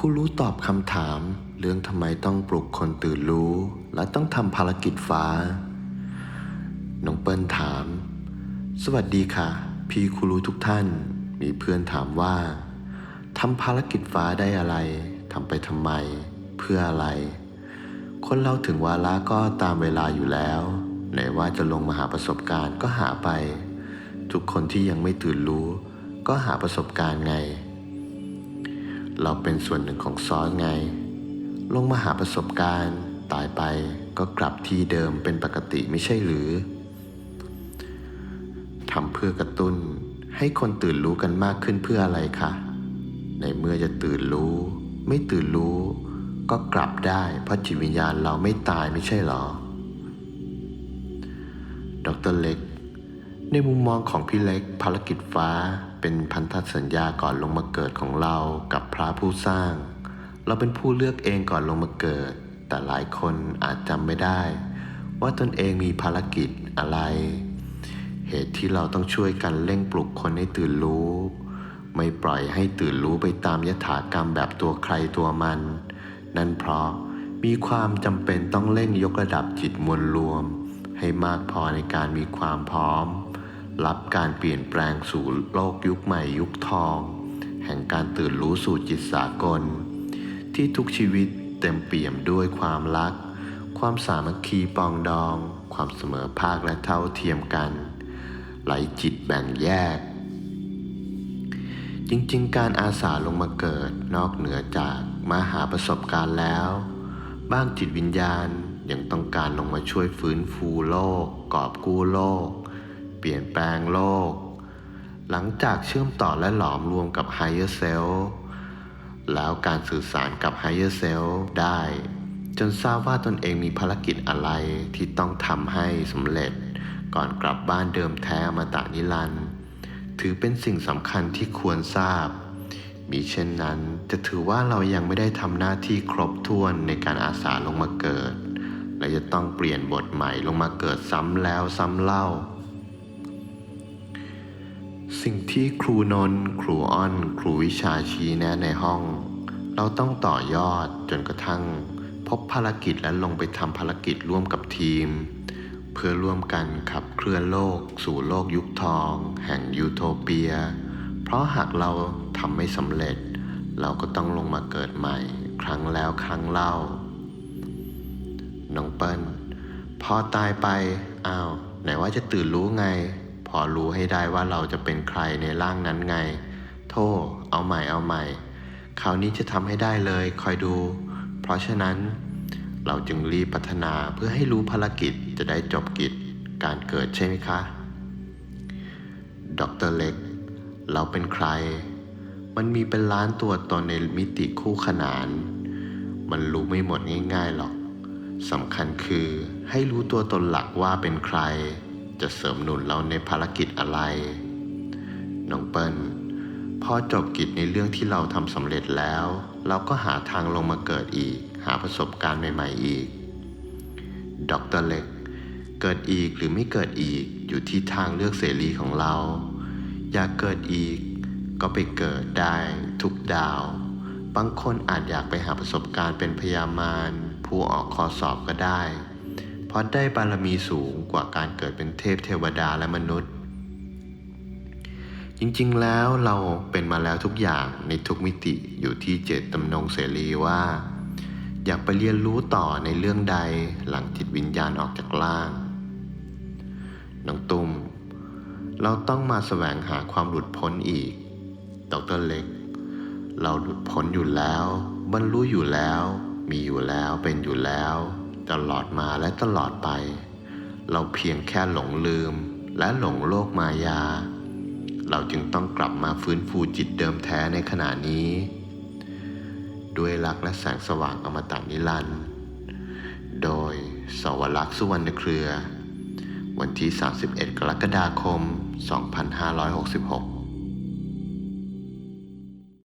ครูรู้ตอบคำถาม เรื่องทำไมต้องปลุกคนตื่นรู้ และต้องทำภารกิจฟ้า น้องเปิ้ลถาม สวัสดีค่ะ พี่ครูรู้ทุกท่าน มีเพื่อนถามว่าทำภารกิจฟ้าได้อะไรทำไปทำไม เพื่ออะไร คนเราถึงวาระก็ตามเวลาอยู่แล้วไหนว่าจะลงมาหาประสบการณ์ก็หาไป ทุกคนที่ยังไม่ตื่นรู้ ก็หาประสบการณ์ไง เราเป็นส่วนหนึ่งของซอสไง ลงมาหาประสบการณ์ ตายไปก็กลับที่เดิมเป็นปกติไม่ใช่หรือทำเพื่อกระตุ้นให้คนตื่นรู้กันมากขึ้นเพื่ออะไรคะ ในเมื่อจะตื่นรู้ ไม่ตื่นรู้ ก็กลับได้ เพราะจิตวิญญาณเราไม่ตายไม่ใช่หรอ ดรเล็ก ในมุมมองของพี่เล็กภารกิจฟ้าเป็นพันธสัญญาก่อนลงมาเกิดของเรากับพระผู้สร้าง เราเป็นผู้เลือกเองก่อนลงมาเกิด แต่หลายคนอาจจำไม่ได้ ว่าตนเองมีภารกิจอะไร เหตุที่เราต้องช่วยกันเร่งปลุกคนให้ตื่นรู้ ไม่ปล่อยให้ตื่นรู้ไปตามยถากรรมแบบตัวใครตัวมัน นั่นเพราะมีความจำเป็นต้องเร่งยกระดับจิตมวลรวม ให้มากพอในการมีความพร้อม รับการเปลี่ยนแปลงสู่โลกยุคใหม่ยุคทอง แห่งการตื่นรู้สู่จิตสากล ที่ทุกชีวิตเต็มเปี่ยมด้วยความรัก ความสามัคคีปองดอง ความเสมอภาคและเท่าเทียมกันไหลจิตแบ่งแยก จริงๆ การอาสาลงมาเกิดนอกเหนือจากมาหาประสบการณ์แล้ว บ้างจิตวิญญาณยังต้องการลงมาช่วยฟื้นฟูโลก กอบกู้โลก ปลี่ยนแปลงโลก หลังจากเชื่อมต่อและหลอมรวมกับ Higher Self แล้วการสื่อสารกับ Higher Self ได้ จนทราบว่าตนเองมีภารกิจอะไรที่ต้องทำให้สำเร็จ ก่อนกลับบ้านเดิมแท้อมาตะนิรันด์ถือเป็นสิ่งสำคัญที่ควรทราบ มีเช่นนั้นจะถือว่าเรายังไม่ได้ทำหน้าที่ครบถ้วนในการอาสาลงมาเกิด และจะต้องเปลี่ยนบทใหม่ลงมาเกิดซ้ำแล้วซ้ำเล่า สิ่งที่ครูนนท์ครูอ้อน ครูวิชาชี้แนะในห้อง เราต้องต่อยอดจนกระทั่ง พบภารกิจและลงไปทำภารกิจร่วมกับทีม เพื่อร่วมกันขับเคลื่อนโลก สู่โลกยุคทอง แห่งยูโทเปีย เพราะหากเราทำไม่สำเร็จ เราก็ต้องลงมาเกิดใหม่ ครั้งแล้วครั้งเล่า น้องเปิ้ลพอตายไปอ้าวไหนว่าจะตื่นรู้ไง พอรู้ให้ได้ว่าเราจะเป็นใครในร่างนั้นไง โทษเอาใหม่เอาใหม่ คราวนี้จะทำให้ได้เลยคอยดู เพราะฉะนั้น เราจึงรีบพัฒนาเพื่อให้รู้ภารกิจจะได้จบกิจการเกิดใช่ไหมคะ ดรเล็ก เราเป็นใคร มันมีเป็นล้านตัวตนในมิติคู่ขนาน มันรู้ไม่หมดง่ายๆหรอกสำคัญคือให้รู้ตัวตนหลักว่าเป็นใคร จะเสริมหนุนเราในภารกิจอะไร น้องเปิ้ลพอจบกิจในเรื่องที่เราทำสำเร็จแล้ว เราก็หาทางลงมาเกิดอีก หาประสบการณ์ใหม่ ๆ อีกดรเล็ก เกิดอีกหรือไม่เกิดอีกอยู่ที่ทางเลือกเสรีของเรา อยากเกิดอีก ก็ไปเกิดได้ทุกดาว บางคนอาจอยากไปหาประสบการณ์เป็นพยามารผู้ออกข้อสอบก็ได้ ราะได้บารมีสูงกว่าการเกิดเป็นเทพเทวดาและมนุษย์ จริงๆแล้วเราเป็นมาแล้วทุกอย่างในทุกมิติอยู่ที่เจตจำนงเสรีว่า อยากไปเรียนรู้ต่อในเรื่องใดหลังจิตวิญญาณออกจากร่างน้องตุ้ม เราต้องมาแสวงหาความหลุดพ้นอีกดรเล็ก เราหลุดพ้นอยู่แล้ว บรรลุอยู่แล้ว มีอยู่แล้วเป็นอยู่แล้ว ตลอดมาและตลอดไป เราเพียงแค่หลงลืมและหลงโลกมายา เราจึงต้องกลับมาฟื้นฟูจิตเดิมแท้ในขณะนี้ ด้วยรักและแสงสว่างอมตะนิรันดร์โดยสวรักษ์สุวรรณเครือ วันที่ 31 กรกฎาคม 2566